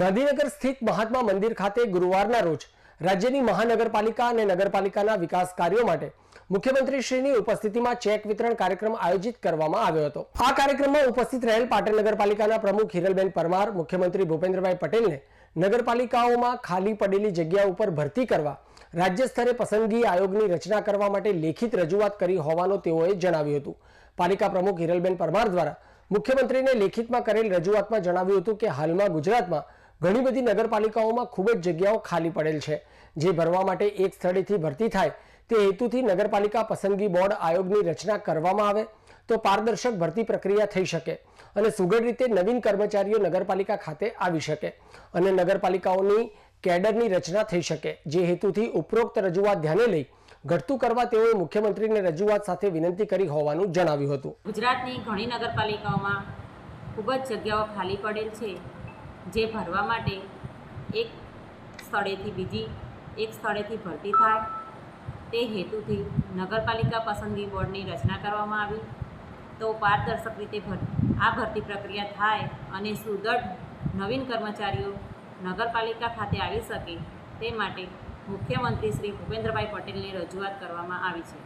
ગાંધીનગર સ્થિત મહાત્મા મંદિર ખાતે ગુરુવારના રોજ રાજ્યની મહાનગરપાલિકા અને નગરપાલિકાના વિકાસ કાર્યો માટે મુખ્યમંત્રીશ્રીની ઉપસ્થિતિમાં ચેક વિતરણ કાર્યક્રમ આયોજિત કરવામાં આવ્યો હતો. આ કાર્યક્રમમાં ઉપસ્થિત રહેલ પાટણ નગરપાલિકાના પ્રમુખ હિરલબેન પરમાર, મુખ્યમંત્રી ભૂપેન્દ્રભાઈ પટેલને નગરપાલિકાઓમાં ખાલી પડેલી જગ્યા ઉપર ભરતી કરવા, રાજ્ય સ્તરે પસંદગી આયોગની રચના કરવા માટે લેખિત રજૂઆત કરી હોવાનું તેઓએ જણાવ્યું હતું. પાલિકા પ્રમુખ હિરલબેન પરમાર દ્વારા મુખ્યમંત્રીને લેખિતમાં કરેલ રજૂઆતમાં જણાવ્યું હતું કે હાલમાં ગુજરાતમાં ઘણી બધી નગરપાલિકાઓમાં ખૂબ જ જગ્યાઓ ખાલી પડેલ છે. જે ભરવા માટે એક સ્થળેથી ભરતી થાય, તે હેતુથી નગરપાલિકા પસંદગી બોર્ડ આયોગની રચના કરવામાં આવે તો પારદર્શક ભરતી પ્રક્રિયા થઈ શકે અને સુઘડ રીતે નવીન કર્મચારીઓ નગરપાલિકા ખાતે આવી શકે અને નગરપાલિકાઓની કેડરની રચના થઈ શકે, જે હેતુથી ઉપરોક્ત રજૂઆત ધ્યાને લઈ ઘટતું કરવા તેઓએ મુખ્યમંત્રીને રજૂઆત સાથે વિનંતી કરી હોવાનું જણાવ્યું હતું. ગુજરાતની ઘણી નગરપાલિકાઓમાં ખૂબ જ જગ્યાઓ ખાલી પડેલ છે. જે ભરવા માટે એક સ્થળેથી બીજી, એક સ્થળેથી ભરતી થાય, તે હેતુથી નગરપાલિકા પસંદગી બોર્ડની રચના કરવામાં આવી. તો પારદર્શક રીતે ભર, આ ભરતી પ્રક્રિયા થાય અને સુદૃઢ નવીન કર્મચારીઓ નગરપાલિકા ખાતે આવી શકે તે માટે મુખ્યમંત્રી શ્રી ભૂપેન્દ્રભાઈ પટેલની રજૂઆત કરવામાં આવી છે.